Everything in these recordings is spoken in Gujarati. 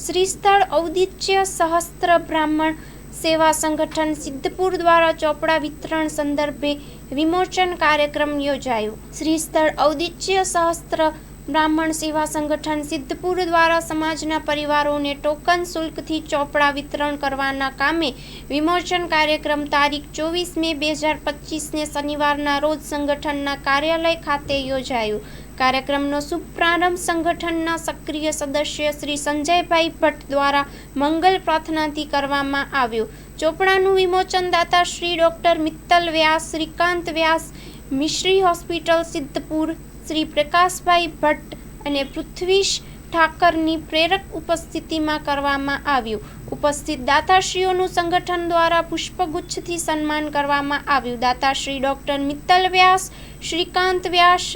શ્રી સ્થળ ઔદિત્ય સહસ્ત્ર બ્રાહ્મણ સેવા સંગઠન સિદ્ધપુર દ્વારા ચોપડા વિતરણ સંદર્ભે વિમોચન કાર્યક્રમ યોજાયો. શ્રી સ્થળ ઔદિત્ય સહસ્ત્ર બ્રાહ્મણ સેવા સંગઠન સિદ્ધપુર દ્વારા સમાજના પરિવારોને ટોકન શુલ્કથી ચોપડા વિતરણ કરવાના કામે વિમોચન કાર્યક્રમ તારીખ ચોવીસ મે બે હજાર પચીસને શનિવારના રોજ સંગઠનના કાર્યાલય ખાતે યોજાયો. કાર્યક્રમનો શુભપ્રારંભ સંગઠનના સક્રિય સદસ્ય શ્રી સંજયભાઈ ભટ્ટ દ્વારા મંગલ પ્રાર્થનાથી કરવામાં આવ્યો. ચોપડાનું વિમોચન દાતા શ્રી ડૉક્ટર મિત્તલ વ્યાસ, શ્રીકાંત વ્યાસ, મિશ્રી હોસ્પિટલ સિદ્ધપુર શ્રી પ્રકાશભાઈ ભટ્ટ અને પૃથ્વીશ ઠાકરની પ્રેરક ઉપસ્થિતિમાં કરવામાં આવ્યું. ઉપસ્થિત દાતાશ્રીઓનું સંગઠન દ્વારા પુષ્પગુચ્છથી સન્માન કરવામાં આવ્યું. દાતાશ્રી ડૉક્ટર મિત્તલ વ્યાસ, શ્રીકાંત વ્યાસ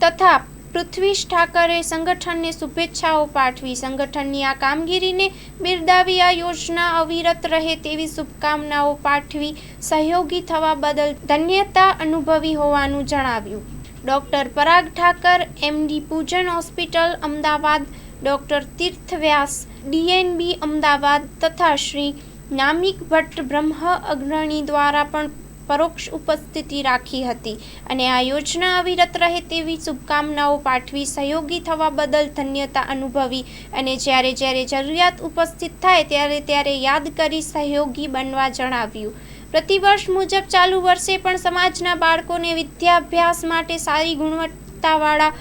તથા પૃથ્વીશ ઠાકરે સંગઠનને શુભેચ્છાઓ પાઠવી. સંગઠનની આ કામગીરીને બિરદાવી આ યોજના અવિરત રહે તેવી શુભકામનાઓ પાઠવી. સહયોગી થવા બદલ ધન્યતા અનુભવી હોવાનું જણાવ્યું. Doctor Parag Thakar MD Pujan hospital, Ahmedabad. Doctor Tirth Vyas DNB Ahmedabad તથા શ્રી નામિક ભટ્ટ બ્રહ્મ અગ્રણી દ્વારા પણ પરોક્ષ ઉપસ્થિતિ રાખી હતી અને આ યોજના અવિરત રહે તેવી શુભકામનાઓ પાઠવી સહયોગી થવા બદલ ધન્યતા અનુભવી અને જ્યારે જ્યારે જરૂરિયાત ઉપસ્થિત થાય ત્યારે ત્યારે યાદ કરી સહયોગી બનવા જણાવ્યું. પ્રતિવર્ષ મુજબ ચાલુ વર્ષે પણ સમાજના બાળકોને વિદ્યાભ્યાસ માટે સારી ગુણવત્તાવાળા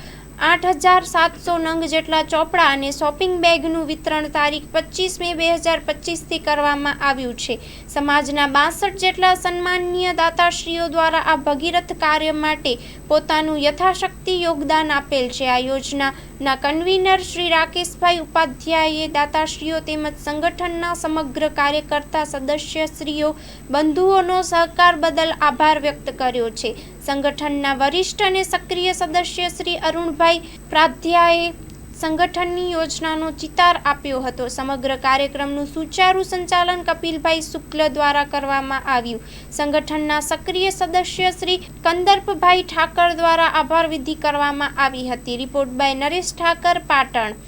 આઠ હજાર સાતસો નંગ જેટલા ચોપડા અને શોપિંગ બેગનું વિતરણ તારીખ પચીસ મે બે હજાર પચીસથી કરવામાં આવ્યું છે. સમાજના બાસઠ જેટલા સન્માનીય દાતાશ્રીઓ દ્વારા આ ભગીરથ કાર્ય માટે પોતાનું યથાશક્તિ યોગદાન આપેલ છે. આ યોજનાના કન્વીનર શ્રી રાકેશભાઈ ઉપાધ્યાયે દાતાશ્રીઓ તેમજ સંગઠનના સમગ્ર કાર્યકર્તા સદસ્યશ્રીઓ બંધુઓનો સહકાર બદલ આભાર વ્યક્ત કર્યો છે. સંગઠનના વરિષ્ઠ અને સક્રિય સદસ્ય શ્રી અરુણભાઈ પ્રાધ્યાએ સંગઠનની યોજનાનો ચિતાર આપ્યો હતો. સમગ્ર કાર્યક્રમનું સુચારુ સંચાલન કપિલભાઈ શુક્લ દ્વારા કરવામાં આવ્યું. સંગઠનના સક્રિય સદસ્ય શ્રી કંદર્પભાઈ ઠાકર દ્વારા આભાર વિધિ કરવામાં આવી હતી. Report by Naresh Thakar, Patan.